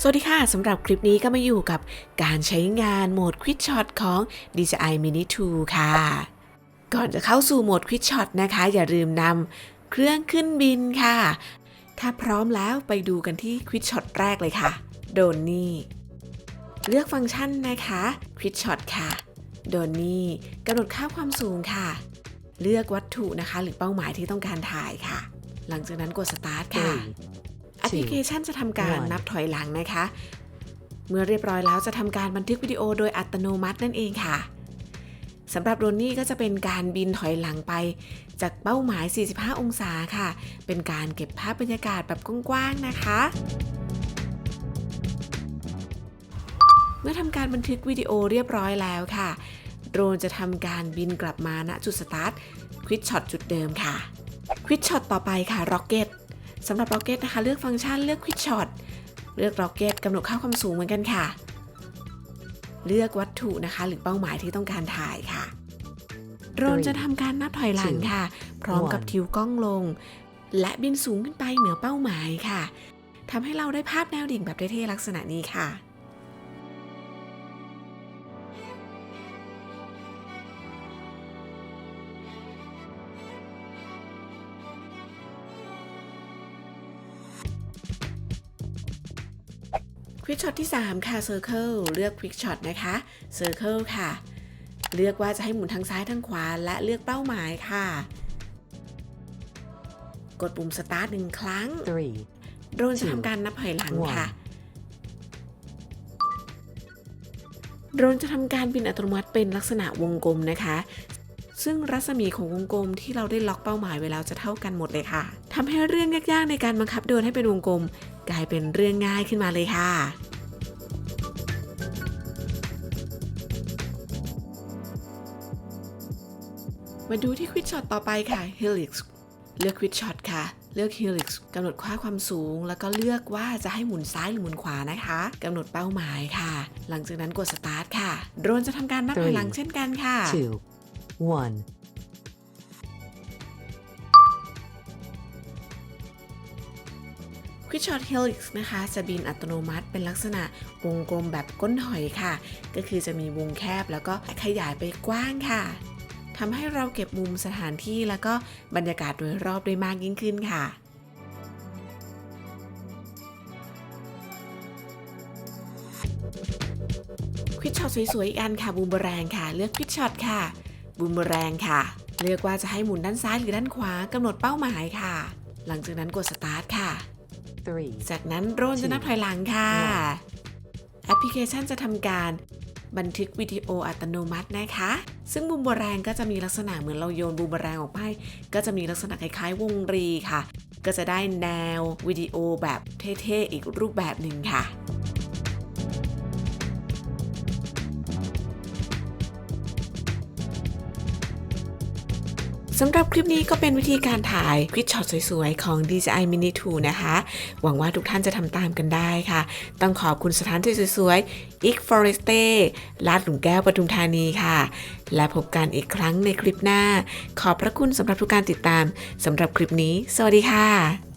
สวัสดีค่ะ สำหรับคลิปนี้ก็มาอยู่กับการใช้งานโหมด Quick Shot ของ DJI Mini 2 ค่ะ ก่อนจะเข้าสู่โหมด Quick Shot นะคะ อย่าลืมนำเครื่องขึ้นบินค่ะ ถ้าพร้อมแล้วไปดูกันที่ Quick Shot แรกเลยค่ะ โดนนี่ เลือกฟังก์ชันนะคะ Quick Shot ค่ะ โดนนี่กำหนดค่าความสูงค่ะ เลือกวัตถุนะคะ หรือเป้าหมายที่ต้องการถ่ายค่ะ หลังจากนั้นกด Start ค่ะ อปพลิเคชันจะทำการ one นับถอยหลังนะคะ เมื่อเรียบร้อยแล้วจะทำการบันทึกวิดีโอโดยอัตโนมัตินั่นเองค่ะสำหรับโดรนนี่ก็จะเป็นการบินถอยหลังไป จากเป้าหมาย 45 องศาค่ะ เป็นการเก็บภาพบรรยากาศแบบกว้างๆนะคะ เมื่อทำการบันทึกวิดีโอเรียบร้อยแล้วค่ะ โดรนจะทำการบินกลับมาณจุดสตาร์ทควิดช็อตจุดเดิมค่ะควิดช็อตต่อไปค่ะ Rocket สำหรับ Rocket นะคะเลือกฟังก์ชันเลือก Quick Shot เลือก Rocket กำหนดค่าความสูงเหมือนกันค่ะ เลือกวัตถุนะคะ หรือเป้าหมายที่ต้องการถ่ายค่ะ โดรนจะทำการนับถอยหลังค่ะ พร้อมกับทิวกล้องลง และบินสูงขึ้นไปเหนือเป้าหมายค่ะทำให้เราได้ภาพแนวดิ่งแบบเท่ๆลักษณะนี้ค่ะ ควิกช็อตที่ 3 ค่ะ Circle เลือก Quick Shot นะคะ Circle ค่ะ เลือกว่าจะให้หมุนทางซ้ายทางขวา และเลือกเป้าหมายค่ะ กดปุ่ม Start หนึ่งครั้ง three, โดรนจะทำการนับถอยหลังค่ะโดรนจะทำการบินอัตโนมัติเป็นลักษณะวงกลมนะคะ ซึ่งรัศมีของวงกลมที่เราได้ล็อกเป้าหมายไว้แล้วจะเท่ากันหมดเลยค่ะทำให้เรื่องยากๆในการบังคับโดนให้เป็นวงกลม กลายเป็นเรื่องง่ายขึ้นมาเลยค่ะมาดูที่ควิดช็อตต่อไปค่ะ Helix เลือกควิดช็อตค่ะ เลือก Helix กำหนดค่าความสูง แล้วก็เลือกว่าจะให้หมุนซ้ายหรือหมุนขวานะคะกำหนดเป้าหมายค่ะ หลังจากนั้นกด Start ค่ะ โดรนจะทำการนับถอยหลังเช่นกันค่ะ two, one. ควิดช็อต Helix นะคะ จะบินอัตโนมัติเป็นลักษณะวงกลมแบบก้นหอยค่ะ ก็คือจะมีวงแคบแล้วก็ขยายไปกว้างค่ะทำให้เราเก็บมุมสถานที่แล้วก็บรรยากาศโดยรอบได้มากยิ่งขึ้นค่ะควิดช็อตสวยๆอีกอันค่ะบูมเบแรงค่ะ เลือกควิดช็อตค่ะ บูมเบอแรงค่ะ เลือกว่าจะให้หมุนด้านซ้ายหรือด้านขวากำหนดเป้าหมายค่ะ หลังจากนั้นกดสตาร์ทค่ะ Three, จากนั้นโดรนจะนับถอยหลังค่ะ แอปพลิเคชันจะทำการบันทึกวิดีโออัตโนมัตินะคะ ซึ่งบูมเบอแรงก็จะมีลักษณะเหมือนเราโยนบูมเบอแรงออกไป ก็จะมีลักษณะคล้ายๆ วงรีค่ะ ก็จะได้แนววิดีโอแบบเท่ๆ อีกรูปแบบหนึ่งค่ะ สำหรับคลิปนี้ก็เป็นวิธีการถ่ายควิดช็อตสวยๆ ของ DJI Mini 2 นะคะ หวังว่าทุกท่านจะทำตามกันได้ค่ะ ต้องขอบคุณสถานที่สวยๆ Ik Foreste ลาดหลุมแก้วปทุมธานีค่ะ และพบกันอีกครั้งในคลิปหน้า ขอบพระคุณสำหรับทุกการติดตามสำหรับคลิปนี้ สวัสดีค่ะ